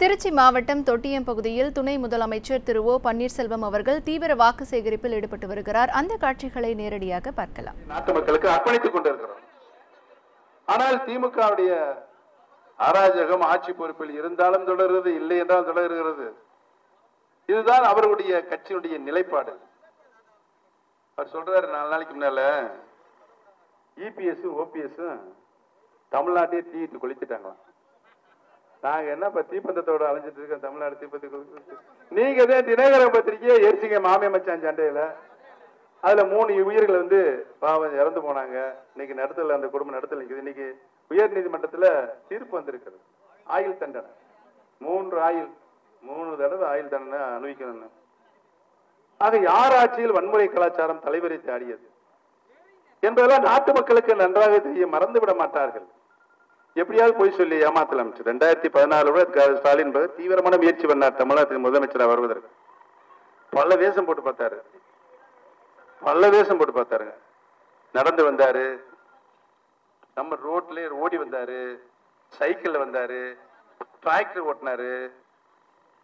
திருச்சி மாவட்டம் தொட்டியம் பகுதியில் துணை முதலமைச்சர் திரு ஓ பன்னீர்செல்வம் அவர்கள் தீவிர வாக்கு சேகரிப்பில் ஈடுபட்டு வருகிறார். அந்த காட்சிகளை நேரடியாக பார்க்கலாம். நாட்டு மக்களுக்கு அர்ப்பணித்துக் கொண்டிருக்கிறோம். ஆனால் திமுகவுடைய அராஜகம் ஆட்சி பொறுப்பில் இருந்தாலும் தொடர்கிறது இல்லை என்றால் தொடர்கிறது. இதுதான் அவருடைய கட்சியினுடைய நிலைப்பாடு. அவர் சொல்றாரு நாலு நாளைக்கு முன்னால இபிஎஸ் ஓபிஎஸ் தமிழ்நாட்டையே தீயிட்டு கொளுத்திட்டாங்களாம். நாங்க என்ன இப்ப தீப்பந்தத்தோட அலைஞ்சிட்டு இருக்கோம் தமிழ்நாடு தீப்பந்தத்துக்கு நீங்க தான் தினகரன் பத்திரிக்கையை எரிச்சிங்க மாமிய மச்சான் சண்டையில. அதுல மூணு உயிர்கள் வந்து பாவம் இறந்து போனாங்க. இன்னைக்கு நடத்தல அந்த குடும்பம் நடத்தல இன்னைக்கு உயர் நீதிமன்றத்துல தீர்ப்பு வந்திருக்கிறது ஆயுள் தண்டனை. மூன்று ஆயுள் மூணு தடவை ஆயுள் தண்டனை அனுபவிக்கணும் ஆக யார் ஆட்சியில் வன்முறை கலாச்சாரம் தலைவரை தாடியது? என்பதெல்லாம் நாட்டு மக்களுக்கு நன்றாக தெரியும். மறந்து விட மாட்டார்கள். எப்படியாவது போய் சொல்லி ஏமாத்தல அமைச்சர் ரெண்டாயிரத்தி பதினாலு ஸ்டாலின் என்பவர் தீவிரமான முயற்சி பண்ணார் தமிழகத்துக்கு முதலமைச்சராக வருவதற்கு. பல வேஷம் போட்டு பார்த்தாரு. பல வேஷம் போட்டு பார்த்தாருங்க. நடந்து வந்தாரு. நம்ம ரோட்ல ஓடி வந்தாரு. சைக்கிள்ல வந்தாரு. டிராக்டர் ஓட்டினாரு.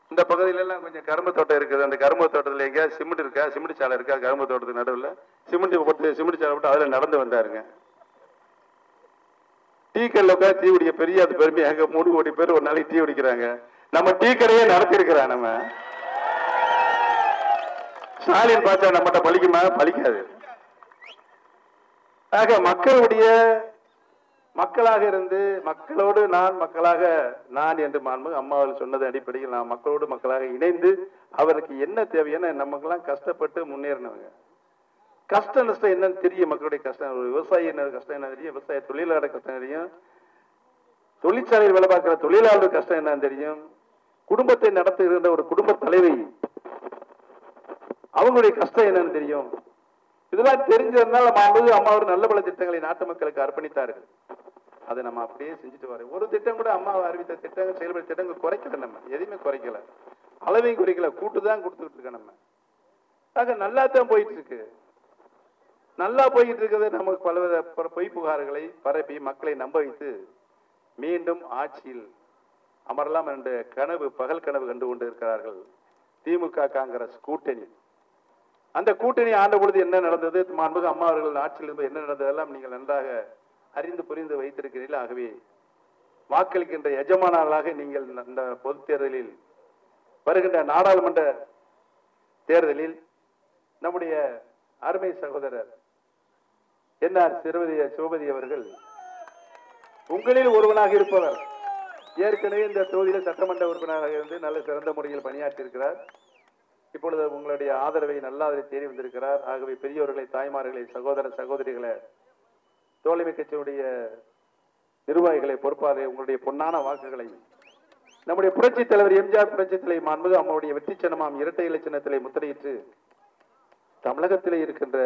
இந்த பகுதியில எல்லாம் கொஞ்சம் கரும்பு தோட்டம் இருக்குது. அந்த கரும்பு தோட்டத்துல எங்கேயா சிமெண்ட் இருக்கா? சிமெண்ட் சாலை இருக்கா? கரும்பு தோட்டத்துக்கு நடுவில். சிமெண்ட் போட்டு சிமெண்ட் சாலை போட்டு அதுல நடந்து வந்தாருங்க. டீ கடையில் உட்காந்து டீ குடிக்க பெரிய அது பெருமையாக மூணு கோடி பேர் ஒரு நாளைக்கு டீ குடிக்கிறாங்க. நம்ம டீ கடையே நடத்திருக்கிறா நம்ம. ஸ்டாலின் பார்த்தா நம்மகிட்ட பலிக்குமா பலிக்காது ஆக மக்களுடைய மக்களாக இருந்து மக்களோடு நான் மக்களாக நான் என்று மாண்பு அம்மாவில் சொன்னது அடிப்படையில் நான் மக்களோடு மக்களாக இணைந்து அவருக்கு என்ன தேவையான நமக்கெல்லாம் கஷ்டப்பட்டு முன்னேறினவங்க. கஷ்ட நஷ்டம் என்னன்னு தெரியும் மக்களுடைய கஷ்டம். விவசாயி என்ன கஷ்டம் என்ன தெரியும். விவசாய தொழிலாளர் கஷ்டம் தெரியும். தொழிற்சாலையில் வேலை பார்க்கிற தொழிலாளர் கஷ்டம் என்னன்னு தெரியும். குடும்பத்தை நடத்துகின்ற ஒரு குடும்ப தலைவி அவங்களுடைய கஷ்டம் என்னன்னு தெரியும். இதெல்லாம் தெரிஞ்சதுனால மாண்பு அம்மா ஒரு நல்ல பல திட்டங்களை நாட்டு மக்களுக்கு அர்ப்பணித்தார்கள். அதை நம்ம அப்படியே செஞ்சுட்டு வரோம். ஒரு திட்டம் கூட அம்மா அறிவித்த திட்டங்கள் செயல்படுத்த திட்டங்கள் குறைக்கல நம்ம. எதையுமே குறைக்கல. அளவையும் குறைக்கல. கூட்டு தான் கொடுத்துக்கிட்டு இருக்கோம் நம்ம. ஆக நல்லா தான் போயிட்டு இருக்கு. நல்லா போயிட்டு இருக்கிறது நமக்கு பலவித பொய் புகார்களை பரப்பி மக்களை நம்ப வைத்து மீண்டும் ஆட்சியில் அமரலாம் என்ற கனவு பகல் கனவு கண்டு கொண்டு இருக்கிறார்கள் திமுக காங்கிரஸ் கூட்டணி. அந்த கூட்டணி ஆண்ட பொழுது என்ன நடந்தது? மாண்புக அம்மா அவர்கள் ஆட்சியில் இருந்து என்ன நடந்ததெல்லாம் நீங்கள் நன்றாக அறிந்து புரிந்து வைத்திருக்கிறீர்கள். ஆகவே வாக்களிக்கின்ற எஜமானர்களாக நீங்கள் இந்த பொது தேர்தலில் வருகின்ற நாடாளுமன்ற தேர்தலில் நம்முடைய அருமை சகோதரர் என்ன சிறுவதி சிவபதி அவர்கள் உங்களில் ஒருவனாக இருப்பவர். ஏற்கனவே இந்த தொகுதியில் சட்டமன்ற உறுப்பினராக இருந்து நல்ல சிறந்த முறையில் பணியாற்றியிருக்கிறார். இப்பொழுது உங்களுடைய ஆதரவை நல்லாதரை தேடி வந்திருக்கிறார். ஆகவே பெரியோர்களை தாய்மார்களை சகோதர சகோதரிகளை தோழமை கட்சியுடைய நிர்வாகிகளை பொறுப்பாக உங்களுடைய பொன்னான வாக்குகளை. நம்முடைய புரட்சி தலைவர் எம்ஜிஆர் புரட்சி தலைவர் மாண்புமிகு அம்மாவுடைய வெற்றி சின்னமாம் இரட்டை இலச்சினத்திலே முத்திரையிட்டு தமிழகத்திலே இருக்கின்ற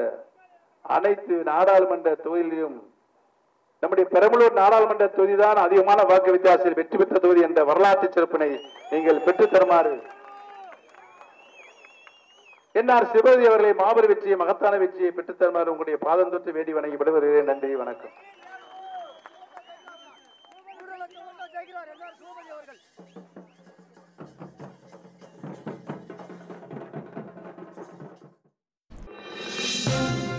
அனைத்து நாடாளுமன்ற தொகுதியிலும் நம்முடைய பெரம்பலூர் நாடாளுமன்ற தொகுதிதான் அதிகமான வாக்கு வித்தியாசத்தில் வெற்றி பெற்ற தொகுதி என்ற வரலாற்று சிறப்பினை நீங்கள் பெற்றுத் தருமாறு என்ஆர் சிவதி அவர்களை மாபெரும் வெற்றியை மகத்தான வெற்றியை பெற்றுத் தருமாறு உங்களுடைய பாதம் தொற்று வேண்டி வணங்கி விடுவதே நன்றி வணக்கம்.